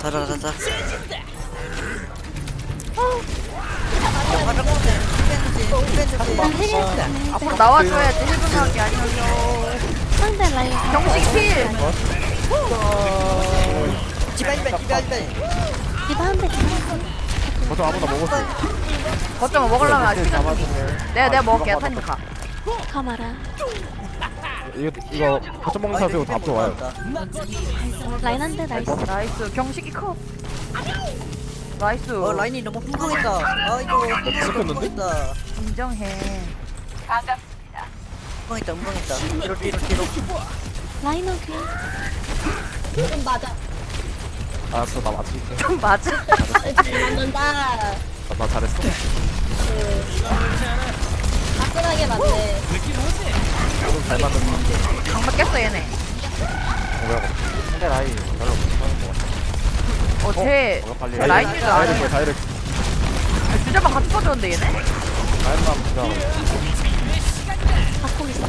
자자자자 앞으로 나와줘야지 해분하기 아니어요 상대 라인 경식 필 집안 집안 집안 집안 디바 한대 거점 아무나 먹었어. 거점을 먹으려면 아직 잡아주네. 내가 내가 먹을게 타니까 가마라 이거 이거 거점 먹는 사람 빼고 다 앞으로 와요. 라인 한대 나이스 나이스 경식이 커 나이스 어 라인이 너무 풍성했다 아이고 씹혔는데? 풍성했다 인정해 풍성했다 풍성했다 뒤로 뒤로 뒤로 라인 오케이 알았어 나 맞출게. 좀 맞아 맞는다. 나, 나 잘했어. 화끈하게 맞네. 좀 잘 맞는. 장막 깼어 얘네 뭐야? 상대 라인 별로 못하는 거 같아. 어쟤 어, 빨리. 라인인 줄 아네. 다이렉트 다이렉트. 주제만 같이 빠졌는데 얘네 라인만 보자. 바꾸고 있어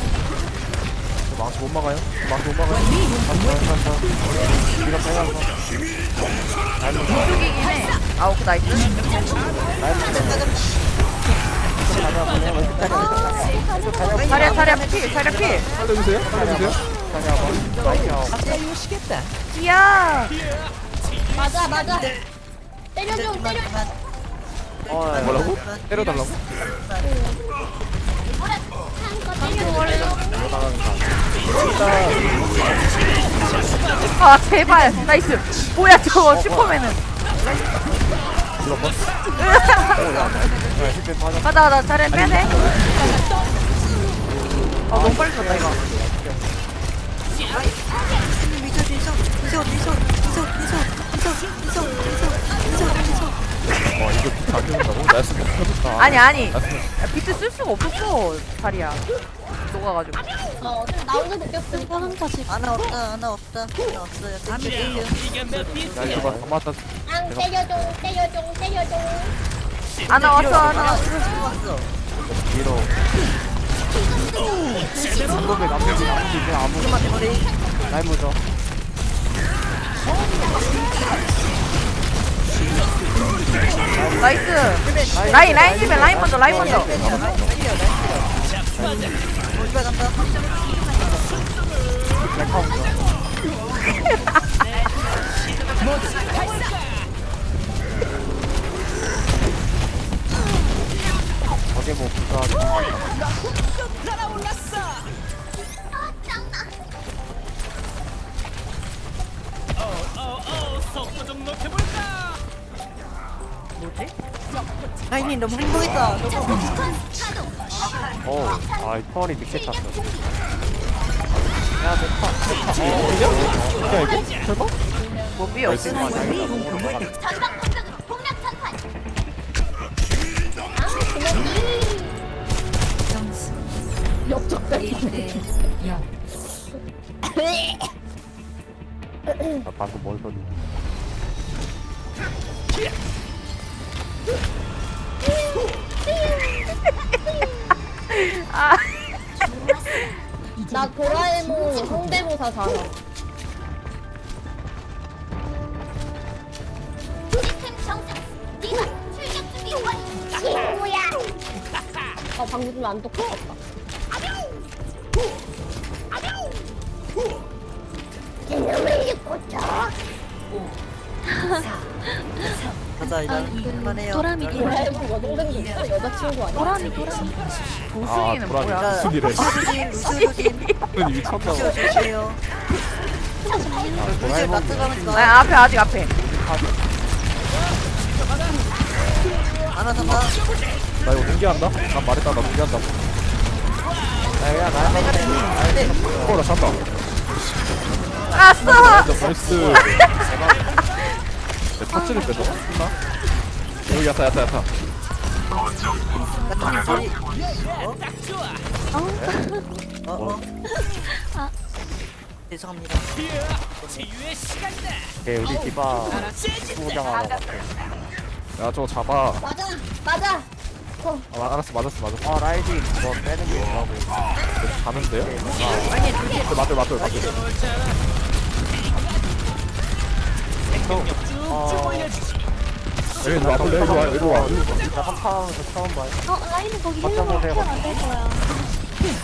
망치 못 막아요? 망치 못 막아요? 간다 간다. 네가 빼가서. 라인 좀 이쪽이긴 해 아, 오케이 나이스 자리야 자리야 필 자리야 필 살려주세요. 살려주세요. 이야 맞아, 맞아. 때려줘, 때려. 뭐라고? 때려달라고? 아 제발 나이스 뭐야 저거 슈퍼맨은 자리 빠졌어 가자 가자 자리 빼네 아 너무 빨리 졌다 이거 와 이거 비트 안 된다고? 나 진짜 미쳤다. 아니 아니 비트 쓸 수가 없었어 자리야 녹아가지고 어, 나 혼자 느꼈어. 사람 다시. 하나 없다 하나 없다 하나 없어요. 야 이거 맞다. 앙 때려줘 때려줘 때려줘. 아나 왔어 아나 밀어. 방법에 나머지 나머지 내 아무 라인 보자 나이스. 라인 라인 집에 라인 먼저 라인 먼저. 레카운트 뭐지? 라인이 너무 행복했다. 저거. 어, 아, 이 펄이 늑대 탔어. 야, 됐다, 됐다. 어, 어 이거? 이거? 너무 뭐비 없으면 아, 방금 뭘 썼냐. 아, 나 도라에몽 성대모사 잘해. 아 방금 좀안 똑똑했다. 아뵤. 아뵤. 이놈을 고쳐. 어. 가자 이제 그만해요 도라미 도라미 여동생도 있어? 여자친구 아니야? 도라미 도라미 도승이는 도라미. 뭐야 무슨 일해? 루시조심 루시 조심 무슨 미쳤나 봐. 루시오 조심해요 도라에몽. 마트 가면서 아나 앞에 아직 앞에 하나 잡아 나 이거 공개한다? 난 말했다, 나 공개한다고. 야, 야, 나, 네 어, 나 잤다. 아싸 나이스. 내 터치를 빼서? 했나? 여기 야타, 야타, 야타. 어 어 어. 죄송합니다 걔 우리 디바 수장하러. 야, 저거 잡아. 맞아, 맞아. 어. 아 알았어 맞았어 맞았어 아 라이딩 뭐 빼는 게 뭐라고 가는데요? 아 맞돌 맞돌 맞돌 여기 와 여기 와 여기 와 나 한파하면서 처음 봐요 어 라인은 거기 맞짱 힐러가 보세요. 힐안 될 거야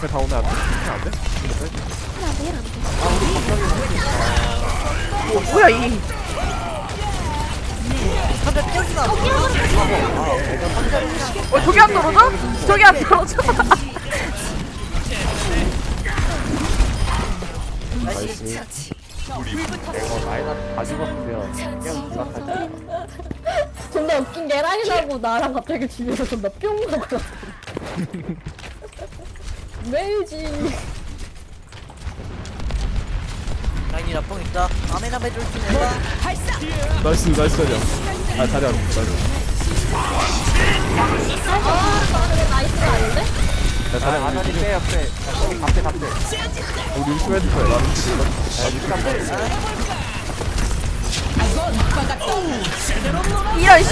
그다 오면 안 돼? 안 돼? 힐안 돼, 힐안 돼. 어, 뭐야 이 뛰어지 마. 어, 저기 안 떨어져? 저기 안 떨어져? 나이스 어. 라이나 다 죽었으면 그냥 누락하지 존나 웃긴 게 라인하고 나랑 갑자기 주변에서 존나 뿅 하고 왜지? 라인이 나뽕 있다. 아메나 해줄 수 거. 나이스 나이스 자리야 아 자리야 아 아닌데? 우리 유튜브 해줄 거야 나는 유튜브 야 유튜브 한번 이런 씨!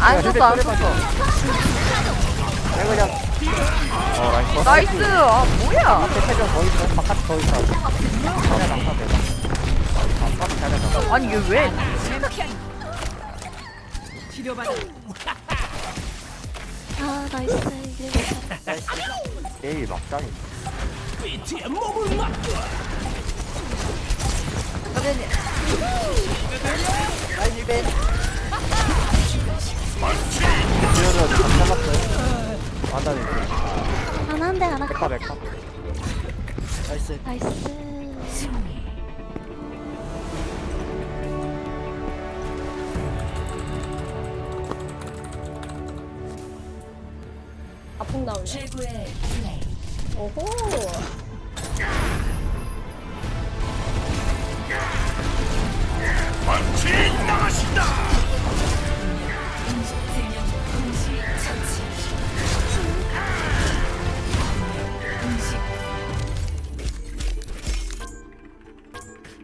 안 썼어 안 썼어 내가 그냥 나이스 아 뭐야 세명 더 있어 바깥 더 있어 자리야 낙타 대박 자리야 낙타 아니 이게 왜 아 나이스 나이스. 내일 막장이 선생님. 라인 일배. 지어줘야 돼 잘랐어요 안다니 안 한대 안한 백화 백화 나이스. 나이스 아픔 나올래 오호.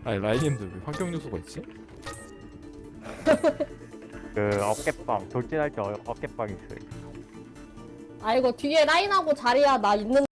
아니 라인인데 왜 환경 요소가 있지? 그 어깨빵 돌진할 때 어- 어깨빵 있어요 아 이거 뒤에 라인하고 자리야. 나 있는